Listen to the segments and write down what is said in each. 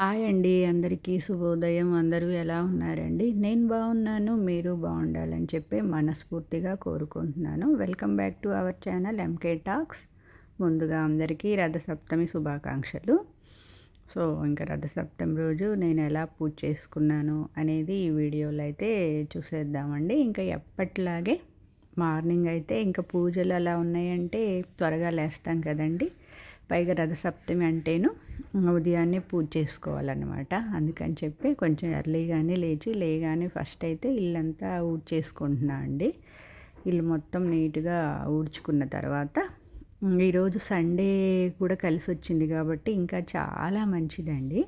Hi అండి అందరికీ శుభోదయం. అందరూ ఎలా ఉన్నారండి? నేను బాగున్నాను మీరు బాగుండాలని చెప్పి మనస్ఫూర్తిగా కోరుకుంటున్నాను. Welcome back to our channel MK talks ముందుగా అందరికీ రథసప్తమి శుభాకాంక్షలు. సో ఇంకా రథసప్తమి రోజు నేను ఎలా పూజ చేసుకున్నాను అనేది ఈ వీడియోలో అయితే చూసేద్దామండి. ఇంకా ఎప్పట్లాగే మార్నింగ్ అయితే ఇంకా పూజలు అలా ఉన్నాయంటే త్వరగా లేస్తాం కదండి. పైగా రథసప్తమి అంటేను ఉదయాన్నే పూజ చేసుకోవాలన్నమాట. అందుకని చెప్పి కొంచెం ఎర్లీగానే లేచి లేగానే ఫస్ట్ అయితే ఇల్లంతా ఊడ్చేసుకుంటున్నా అండి. ఇల్లు మొత్తం నీట్గా ఊడ్చుకున్న తర్వాత ఈరోజు సండే కూడా కలిసి వచ్చింది కాబట్టి ఇంకా చాలా మంచిదండి.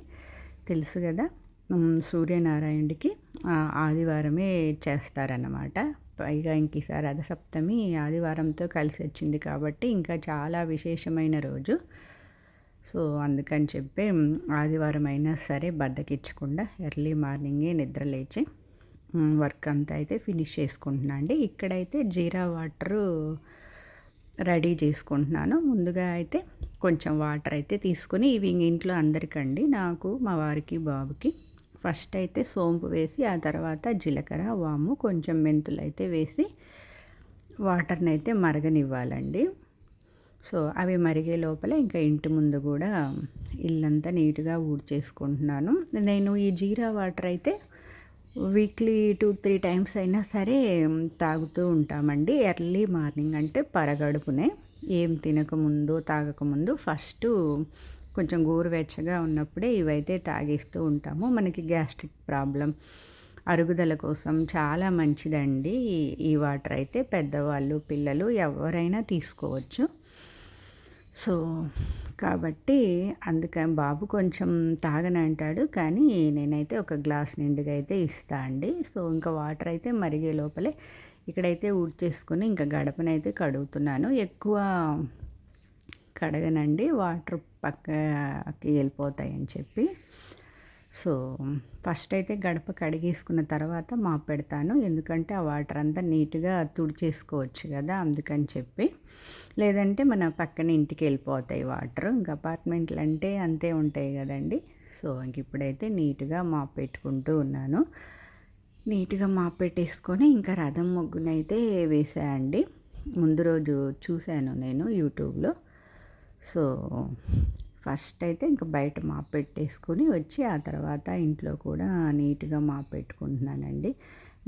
తెలుసు కదా సూర్యనారాయణుడికి ఆదివారమే చేస్తారన్నమాట. పైగా ఇంక ఈసారి రథసప్తమి ఆదివారంతో కలిసి వచ్చింది కాబట్టి ఇంకా చాలా విశేషమైన రోజు. సో అందుకని చెప్పి ఆదివారం అయినా సరే బద్దకిచ్చకుండా ఎర్లీ మార్నింగే నిద్ర లేచి వర్క్ అంతా అయితే ఫినిష్ చేసుకుంటున్నా అండి. ఇక్కడైతే జీరా వాటరు రెడీ చేసుకుంటున్నాను. ముందుగా అయితే కొంచెం వాటర్ అయితే తీసుకొని ఇవి ఇంట్లో అందరికండి నాకు మా వారికి బాబుకి ఫస్ట్ అయితే సోంపు వేసి ఆ తర్వాత జీలకర్ర వాము కొంచెం మెంతులు అయితే వేసి వాటర్ని అయితే మరగనివ్వాలండి. సో అవి మరిగే లోపల ఇంకా ఇంటి ముందు కూడా ఇల్లంతా నీట్గా ఊడ్చేసుకుంటున్నాను. నేను ఈ జీరా వాటర్ అయితే వీక్లీ టూ త్రీ టైమ్స్ అయినా సరే తాగుతూ ఉంటామండి. ఎర్లీ మార్నింగ్ అంటే పరగడుపునే. ఏం తినకముందు తాగకముందు ఫస్ట్ కొంచెం గోరువెచ్చగా ఉన్నప్పుడే ఇవైతే తాగిస్తూ ఉంటాము. మనకి గ్యాస్ట్రిక్ ప్రాబ్లం అరుగుదల కోసం చాలా మంచిదండి. ఈ వాటర్ అయితే పెద్దవాళ్ళు పిల్లలు ఎవరైనా తీసుకోవచ్చు. సో కాబట్టి అందుకని బాబు కొంచెం తాగనంటాడు కానీ నేనైతే ఒక గ్లాస్ నిండుగా అయితే ఇస్తా అండి. సో ఇంకా వాటర్ అయితే మరిగే లోపలే ఇక్కడైతే ఊడ్చేసుకుని ఇంకా గడపనైతే కడుగుతున్నాను. ఎక్కువ కడగనండి. వాటర్ పక్కకి వెళ్ళిపోతాయని చెప్పి. సో ఫస్ట్ అయితే గడప కడిగేసుకున్న తర్వాత మా పెడతాను. ఎందుకంటే ఆ వాటర్ అంతా నీట్గా తుడిచేసుకోవచ్చు కదా అందుకని చెప్పి. లేదంటే మన పక్కన ఇంటికి వెళ్ళిపోతాయి వాటర్. ఇంకా అపార్ట్మెంట్లు అంటే అంతే ఉంటాయి కదండి. సో ఇంక ఇప్పుడైతే నీట్గా మా పెట్టుకుంటూ ఉన్నాను. నీట్గా మా పెట్టేసుకొని ఇంకా రథం ముగ్గునైతే వేసాయండి ముందు రోజు చూశాను నేను యూట్యూబ్లో. సో ఫస్ట్ అయితే ఇంకా బయట మాప్ పెట్టేసుకొని వచ్చి ఆ తర్వాత ఇంట్లో కూడా నీట్గా మాప్ పెట్టుకుంటున్నానండి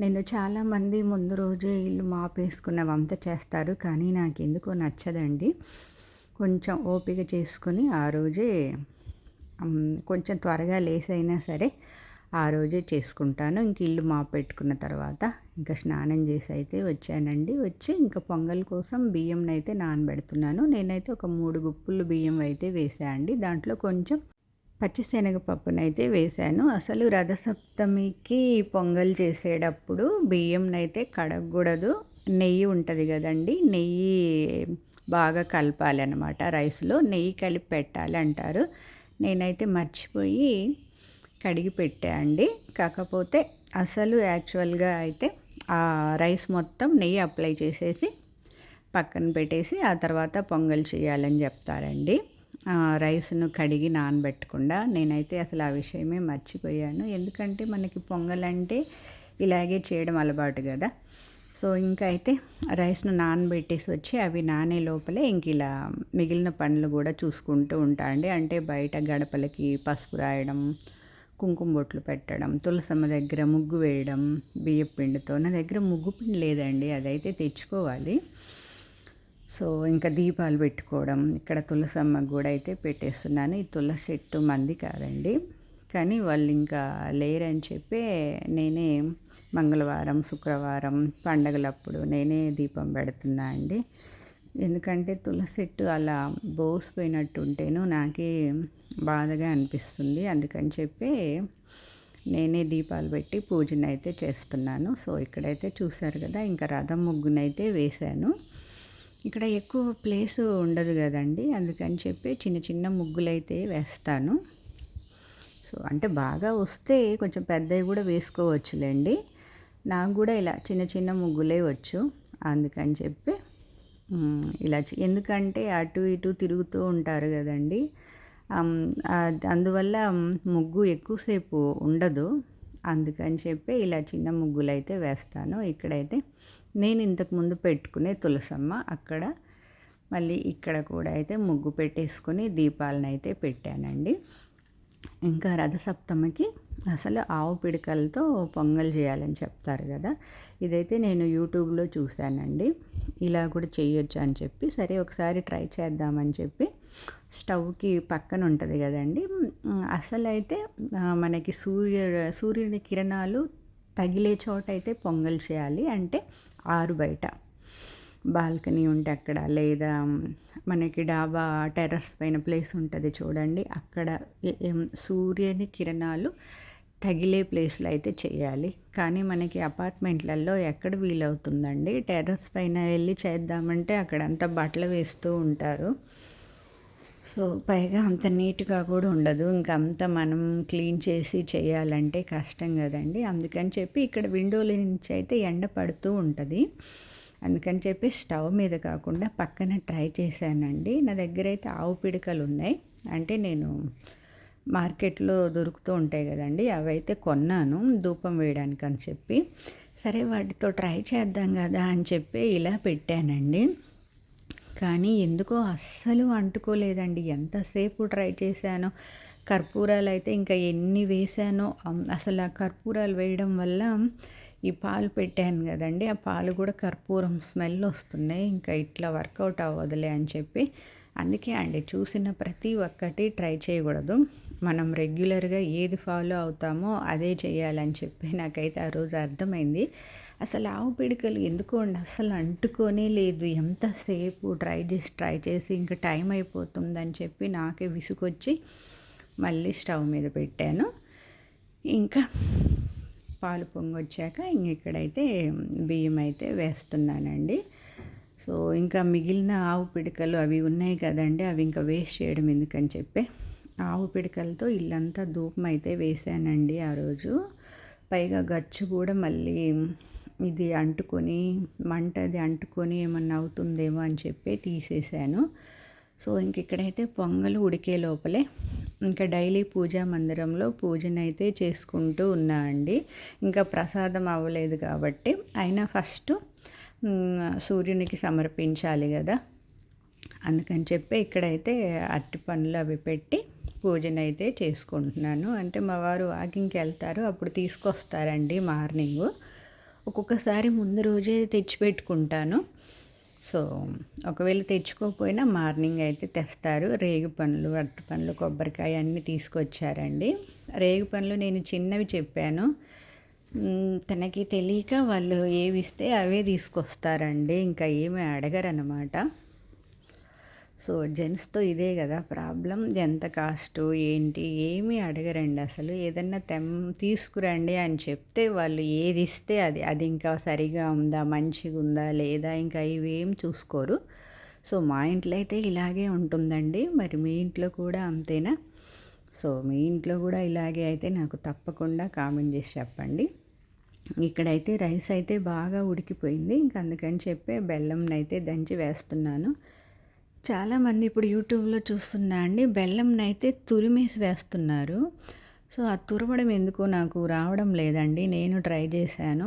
నేను చాలామంది ముందు రోజే ఇల్లు మాపేసుకున్న వంత చేస్తారు కానీ నాకు ఎందుకో నచ్చదండి. కొంచెం ఓపిక చేసుకుని ఆ రోజే కొంచెం త్వరగా లేసైనా సరే ఆ రోజే చేసుకుంటాను. ఇంక ఇల్లు మా పెట్టుకున్న తర్వాత ఇంకా స్నానం చేసి అయితే వచ్చానండి. వచ్చి ఇంకా పొంగల్ కోసం బియ్యం అయితే నానబెడుతున్నాను. నేనైతే ఒక మూడు గుప్పులు బియ్యం అయితే వేసానండి దాంట్లో కొంచెం పచ్చిశనగపప్పునైతే వేశాను అసలు రథసప్తమికి పొంగల్ చేసేటప్పుడు బియ్యంనైతే కడగకూడదు. నెయ్యి ఉంటుంది కదండి నెయ్యి బాగా కలపాలి అనమాట రైస్లో. నెయ్యి కలిపి పెట్టాలి అంటారు నేనైతే మర్చిపోయి కడిగి పెట్టా అండి. కాకపోతే అసలు యాక్చువల్గా అయితే ఆ రైస్ మొత్తం నెయ్యి అప్లై చేసేసి పక్కన పెట్టేసి ఆ తర్వాత పొంగల్ చేయాలని చెప్తారండి. రైస్ను కడిగి నానబెట్టకుండా నేనైతే అసలు ఆ విషయమే మర్చిపోయాను. ఎందుకంటే మనకి పొంగల్ అంటే ఇలాగే చేయడం అలవాటు కదా. సో ఇంకా అయితే రైస్ను నానబెట్టేసి వచ్చి అవి నానే లోపలే ఇంక ఇలా మిగిలిన పనులు కూడా చూసుకుంటూ ఉంటా అండి. అంటే బయట గడపలకి పసుపు రాయడం కుంకుమ బొట్లు పెట్టడం తులసమ్మ దగ్గర ముగ్గు వేయడం బియ్య పిండితో. నా దగ్గర ముగ్గు పిండి లేదండి అదైతే తెచ్చుకోవాలి. సో ఇంకా దీపాలు పెట్టుకోవడం ఇక్కడ తులసమ్మ కూడా అయితే పెట్టేస్తున్నాను. ఈ తులసి చెట్టు మంది కాదండి. కానీ వాళ్ళు ఇంకా లేరని చెప్పి నేనే మంగళవారం శుక్రవారం పండగలప్పుడు నేనే దీపం పెడుతున్నా అండి. ఎందుకంటే తులసి చెట్టు అలా బోసిపోయినట్టుంటేను నాకే బాధగా అనిపిస్తుంది. అందుకని చెప్పి నేనే దీపాలు పెట్టి పూజను అయితే చేస్తున్నాను. సో ఇక్కడైతే చూశారు కదా ఇంకా రథం ముగ్గునైతే వేశాను. ఇక్కడ ఎక్కువ ప్లేస్ ఉండదు కదండి అందుకని చెప్పి చిన్న చిన్న ముగ్గులైతే వేస్తాను. సో అంటే బాగా వస్తే కొంచెం పెద్దవి కూడా వేసుకోవచ్చులేండి. నాకు కూడా ఇలా చిన్న చిన్న ముగ్గులే వచ్చు అందుకని చెప్పి ఇలా ఎందుకంటే అటు ఇటు తిరుగుతూ ఉంటారు కదండి. అందువల్ల ముగ్గు ఎక్కువసేపు ఉండదు. అందుకని చెప్పి ఇలా చిన్న ముగ్గులు అయితే వేస్తాను. ఇక్కడైతే నేను ఇంతకుముందు పెట్టుకునే తులసమ్మ అక్కడ. మళ్ళీ ఇక్కడ కూడా అయితే ముగ్గు పెట్టేసుకొని దీపాలను అయితే పెట్టానండి. ఇంకా రథసప్తమికి అసలు ఆవు పిడకలతో పొంగల్ చేయాలని చెప్తారు కదా. ఇదైతే నేను యూట్యూబ్లో చూశానండి. ఇలా కూడా చేయొచ్చు అని చెప్పి సరే ఒకసారి ట్రై చేద్దామని చెప్పి స్టవ్కి పక్కన ఉంటుంది కదండి. అసలు అయితే మనకి సూర్య సూర్యుని కిరణాలు తగిలే చోట అయితే పొంగల్ చేయాలి. అంటే ఆరు బయట. బాల్కనీ ఉంటే అక్కడ లేదా మనకి డాబా టెర్రస్ పైన ప్లేస్ ఉంటుంది చూడండి. అక్కడ సూర్యుని కిరణాలు తగిలే ప్లేస్లో అయితే చేయాలి. కానీ మనకి అపార్ట్మెంట్లలో ఎక్కడ వీలవుతుందండి? టెర్రస్ పైన వెళ్ళి చేద్దామంటే అక్కడంతా బట్టలు వేస్తూ ఉంటారు. సో పైగా అంత నీట్గా కూడా ఉండదు. ఇంకా అంత మనం క్లీన్ చేసి చేయాలంటే కష్టం కదండి. అందుకని చెప్పి ఇక్కడ విండోల నుంచి అయితే ఎండ పడుతూ ఉంటుంది. అందుకని చెప్పి స్టవ్ మీద కాకుండా పక్కన ట్రై చేశానండి. నా దగ్గర అయితే ఆవు పిడకలు ఉన్నాయి. అంటే నేను మార్కెట్లో దొరుకుతూ ఉంటాయి కదండి. అవైతే కొన్నాను ధూపం వేయడానికి అని చెప్పి. సరే వాటితో ట్రై చేద్దాం కదా అని చెప్పి ఇలా పెట్టానండి. కానీ ఎందుకో అస్సలు అంటుకోలేదండి. ఎంతసేపు ట్రై చేశానో కర్పూరాలు అయితే ఇంకా ఎన్ని వేసానో అసలు ఆ కర్పూరాలు వేయడం వల్ల ఈ పాలు పెట్టాను కదండి. ఆ పాలు కూడా కర్పూరం స్మెల్ వస్తున్నాయి. ఇంకా ఇట్లా వర్కౌట్ అవ్వదులే అని చెప్పి అందుకే అండి చూసిన ప్రతి ఒక్కటి ట్రై చేయకూడదు. మనం రెగ్యులర్గా ఏది ఫాలో అవుతామో అదే చేయాలని చెప్పి నాకైతే ఆ రోజు అర్థమైంది. అసలు ఆవు పిడికలు ఎందుకు అండి అసలు అంటుకొనే లేదు. ఎంతసేపు ట్రై చేసి ట్రై చేసి ఇంకా టైం అయిపోతుందని చెప్పి నాకే విసుకొచ్చి మళ్ళీ స్టవ్ మీద పెట్టాను. ఇంకా పాలు పొంగొచ్చాక ఇంక ఇక్కడైతే బియ్యం అయితే వేస్తున్నానండి. సో ఇంకా మిగిలిన ఆవు పిడకలు అవి ఉన్నాయి కదండి అవి ఇంకా వేస్ట్ చేయడం ఎందుకని చెప్పి ఆవు పిడకలతో ఇల్లంతా ధూపం అయితే వేసానండి ఆ రోజు. పైగా గచ్చు కూడా మళ్ళీ ఇది అంటుకొని మంట అది అంటుకొని ఏమన్నా అవుతుందేమో అని చెప్పి తీసేసాను సో ఇంక ఇక్కడైతే పొంగలు ఉడికే లోపలే ఇంకా డైలీ పూజా మందిరంలో పూజనైతే చేసుకుంటూ ఉన్నా అండి ఇంకా ప్రసాదం అవ్వలేదు కాబట్టి. అయినా ఫస్ట్ సూర్యునికి సమర్పించాలి కదా. అందుకని చెప్పి ఇక్కడైతే అట్టి పనులు అవి పెట్టి పూజనైతే చేసుకుంటున్నాను. అంటే మా వారు వాకింగ్కి వెళ్తారు అప్పుడు తీసుకొస్తారండి మార్నింగ్. ఒక్కొక్కసారి ముందు రోజే తెచ్చిపెట్టుకుంటాను. సో ఒకవేళ తెచ్చుకోకపోయినా మార్నింగ్ అయితే తెస్తారు. రేగు పండ్లు అరటి పండ్లు కొబ్బరికాయ అన్నీ తీసుకొచ్చారండి. రేగు పండ్లు నేను చిన్నవి చెప్పాను. తనకి తెలియక వాళ్ళు ఏవి ఇస్తే అవే తీసుకొస్తారండి. ఇంకా ఏమీ అడగరనమాట సో జెంట్స్తో ఇదే కదా ప్రాబ్లం. ఎంత కాస్ట్ ఏంటి? ఏమీ అడగరండి అసలు. ఏదన్నా తెమ్ తీసుకురండి అని చెప్తే వాళ్ళు ఏది ఇస్తే అది. అది ఇంకా సరిగా ఉందా మంచిగా ఉందా లేదా ఇంకా ఇవేం చూసుకోరు. సో మా ఇంట్లో అయితే ఇలాగే ఉంటుందండి. మరి మీ ఇంట్లో కూడా అంతేనా? సో మీ ఇంట్లో కూడా ఇలాగే అయితే నాకు తప్పకుండా కామెంట్ చేసి చెప్పండి. ఇక్కడైతే రైస్ అయితే బాగా ఉడికిపోయింది. ఇంక అందుకని చెప్పి బెల్లంని అయితే దంచి వేస్తున్నాను. చాలామంది ఇప్పుడు యూట్యూబ్లో చూస్తున్నా అండి బెల్లంని అయితే తురిమేసి వేస్తున్నారు. సో ఆ తురవడం ఎందుకు నాకు రావడం లేదండి. నేను ట్రై చేశాను.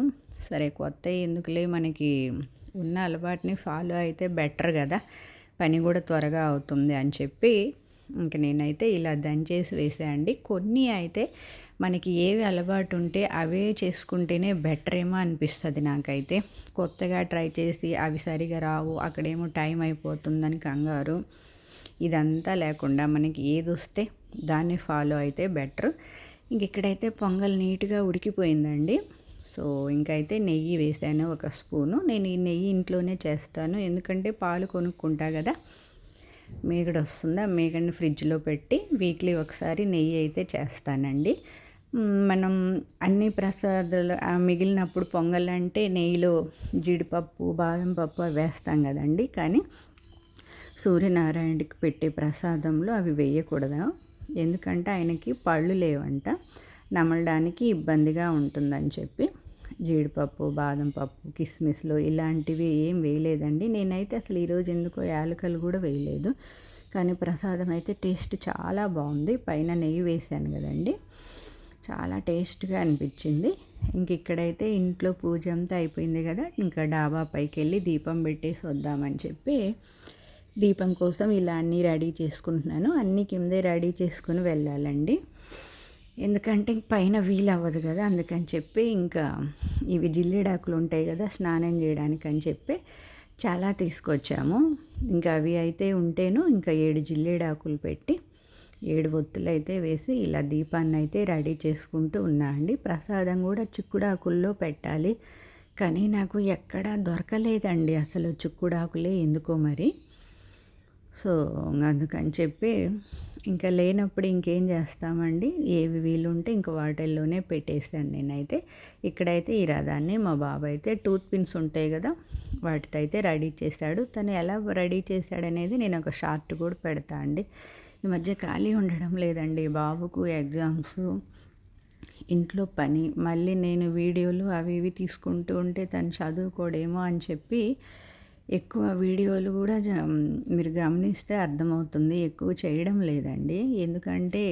సరే కొత్త ఎందుకులే మనకి ఉన్న అలవాటుని ఫాలో అయితే బెటర్ కదా. పని కూడా త్వరగా అవుతుంది అని చెప్పి ఇంక నేనైతే ఇలా దంచేసి వేసాయండి కొన్ని అయితే మనకి ఏవి అలవాటు ఉంటే అవే చేసుకుంటేనే బెటర్ ఏమో అనిపిస్తుంది నాకైతే. కొత్తగా ట్రై చేసి అవి సరిగా రావు అక్కడేమో టైం అయిపోతుందని కంగారు. ఇదంతా లేకుండా మనకి ఏది వస్తే దాన్ని ఫాలో అయితే బెటర్. ఇంక ఇక్కడైతే పొంగల్ నీట్గా ఉడికిపోయిందండి. సో ఇంకైతే నెయ్యి వేసాను ఒక స్పూను. నేను ఈ నెయ్యి ఇంట్లోనే చేస్తాను. ఎందుకంటే పాలు కొనుక్కుంటా కదా. మేగడ వస్తుందా? మేగడిని ఫ్రిడ్జ్లో పెట్టి వీక్లీ ఒకసారి నెయ్యి అయితే చేస్తానండి. మనం అన్ని ప్రసాదాలు మిగిలినప్పుడు పొంగల్ అంటే నెయ్యిలో జీడిపప్పు బాదం పప్పు అవి వేస్తాం కదండి. కానీ సూర్యనారాయణకి పెట్టే ప్రసాదంలో అవి వేయకూడదు. ఎందుకంటే ఆయనకి పళ్ళు లేవంట. నమలడానికి ఇబ్బందిగా ఉంటుందని చెప్పి జీడిపప్పు బాదం పప్పు కిస్మిస్లు ఇలాంటివి ఏం వేయలేదండి. నేనైతే అసలు ఈరోజు ఎందుకో యాలకలు కూడా వేయలేదు. కానీ ప్రసాదం అయితే టేస్ట్ చాలా బాగుంది. పైన నెయ్యి వేసాను కదండి. చాలా టేస్ట్గా అనిపించింది. ఇంక ఇక్కడైతే ఇంట్లో పూజ అంతా అయిపోయింది కదా ఇంకా డాబా పైకి వెళ్ళి దీపం పెట్టేసి వద్దామని చెప్పి దీపం కోసం ఇలా అన్నీ రెడీ చేసుకుంటున్నాను. అన్నీ కిందే రెడీ చేసుకుని వెళ్ళాలండి. ఎందుకంటే పైన వీలు అవ్వదు కదా అందుకని చెప్పి ఇంకా ఇవి జిల్లిడాకులు ఉంటాయి కదా స్నానం చేయడానికి అని చెప్పి చాలా తీసుకొచ్చాము. ఇంకా అవి అయితే ఉంటేను ఇంకా ఏడు జిల్లేడాకులు పెట్టి ఏడు ఒత్తులు అయితే వేసి ఇలా దీపాన్ని అయితే రెడీ చేసుకుంటూ ఉన్నా అండి. ప్రసాదం కూడా చిక్కుడాకుల్లో పెట్టాలి. కానీ నాకు ఎక్కడా దొరకలేదండి అసలు చిక్కుడాకులే ఎందుకో మరి. సో అందుకని చెప్పి ఇంకా లేనప్పుడు ఇంకేం చేస్తామండి? ఏవి వీలుంటే ఇంక వాటిల్లోనే పెట్టేసాను నేనైతే. ఇక్కడైతే ఈ రథాన్ని మా బాబు అయితే టూత్ పిన్స్ ఉంటాయి కదా వాటితో అయితే రెడీ చేశాడు తను ఎలా రెడీ చేశాడనేది నేను ఒక షార్ట్ కూడా పెడతా అండి. ఈ మధ్య ఖాళీ ఉండడం లేదండి. బాబుకు ఎగ్జామ్స్ ఇంట్లో పని మళ్ళీ నేను వీడియోలు అవి ఇవి తీసుకుంటూ ఉంటే తను చదువుకోడేమో అని చెప్పి ఎక్కువ వీడియోలు కూడా మీరు గమనిస్తే అర్థమవుతుంది. ఎక్కువ చేయడం లేదండి. ఎందుకంటే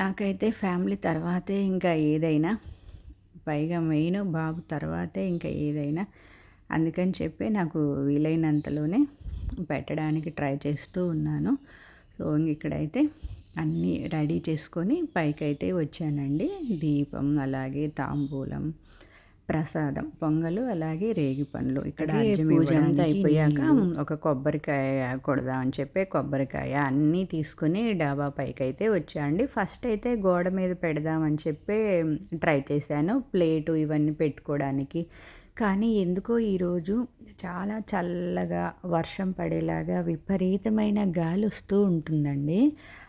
నాకైతే ఫ్యామిలీ తర్వాతే ఇంకా ఏదైనా పైగా మెయిన్ బాబు తర్వాతే ఇంకా ఏదైనా. అందుకని చెప్పి నాకు వీలైనంతలోనే పెట్టడానికి ట్రై చేస్తూ ఉన్నాను. సో ఇక్కడైతే అన్నీ రెడీ చేసుకొని పైకైతే వచ్చానండి. దీపం అలాగే తాంబూలం ప్రసాదం పొంగలు అలాగే రేగి పండ్లు. ఇక్కడ పూజ అంతా అయిపోయాక ఒక కొబ్బరికాయ కొడదామని చెప్పి కొబ్బరికాయ అన్నీ తీసుకుని డాబా పైకి అయితే వచ్చాయండి ఫస్ట్ అయితే గోడ మీద పెడదామని చెప్పి ట్రై చేశాను. ప్లేటు ఇవన్నీ పెట్టుకోవడానికి కానీ ఎందుకో ఈరోజు చాలా చల్లగా వర్షం పడేలాగా విపరీతమైన గాలి వస్తూ ఉంటుందండి.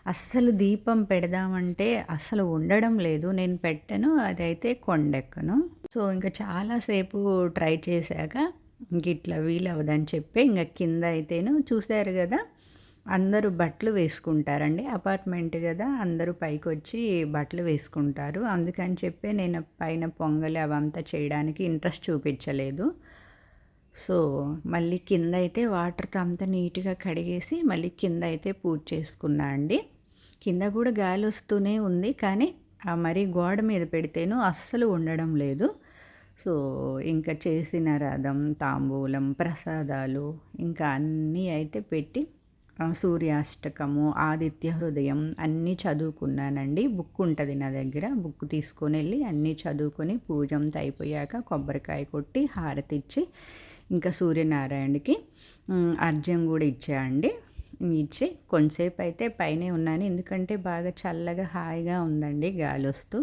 అస్సలు దీపం పెడదామంటే అస్సలు ఉండడం లేదు. నేను పెట్టను అదైతే కొండెక్కను. సో ఇంకా చాలాసేపు ట్రై చేశాక ఇంక ఇట్లా వీలవదని చెప్పి ఇంకా కింద అయితేను చూశారు కదా. అందరూ బట్టలు వేసుకుంటారండి. అపార్ట్మెంట్ కదా అందరూ పైకి వచ్చి బట్టలు వేసుకుంటారు. అందుకని చెప్పి నేను పైన పొంగలి అవంతా చేయడానికి ఇంట్రెస్ట్ చూపించలేదు. సో మళ్ళీ కింద అయితే వాటర్తో అంతా నీట్గా కడిగేసి మళ్ళీ కింద అయితే పూజ చేసుకున్నా అండి. కింద కూడా గాలి వస్తూనే ఉంది కానీ మరి గోడ మీద పెడితేను అస్సలు ఉండడం లేదు. సో ఇంకా చేసిన రథం తాంబూలం ప్రసాదాలు ఇంకా అన్నీ అయితే పెట్టి సూర్యాష్టకము ఆదిత్య హృదయం అన్నీ చదువుకున్నానండి. బుక్ ఉంటుంది నా దగ్గర. బుక్ తీసుకొని వెళ్ళి అన్నీ చదువుకొని పూజంత అయిపోయాక కొబ్బరికాయ కొట్టి హారతి ఇచ్చి ఇంకా సూర్యనారాయణకి అర్జం కూడా ఇచ్చాయండి ఇచ్చి కొంతసేపు అయితే పైనే ఉన్నాను. ఎందుకంటే బాగా చల్లగా హాయిగా ఉందండి గాలి వస్తూ.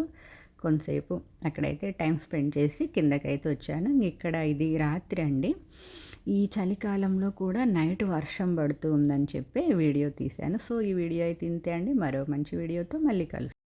కొంతసేపు అక్కడైతే టైం స్పెండ్ చేసి కిందకైతే వచ్చాను. ఇక్కడ ఇది రాత్రి అండి. ఈ చలికాలంలో కూడా నైట్ వర్షం పడుతూ ఉందని చెప్పి వీడియో తీశాను. సో ఈ వీడియో అయితే ఇంతే అండి. మరో మంచి వీడియోతో మళ్ళీ కలుస్తాను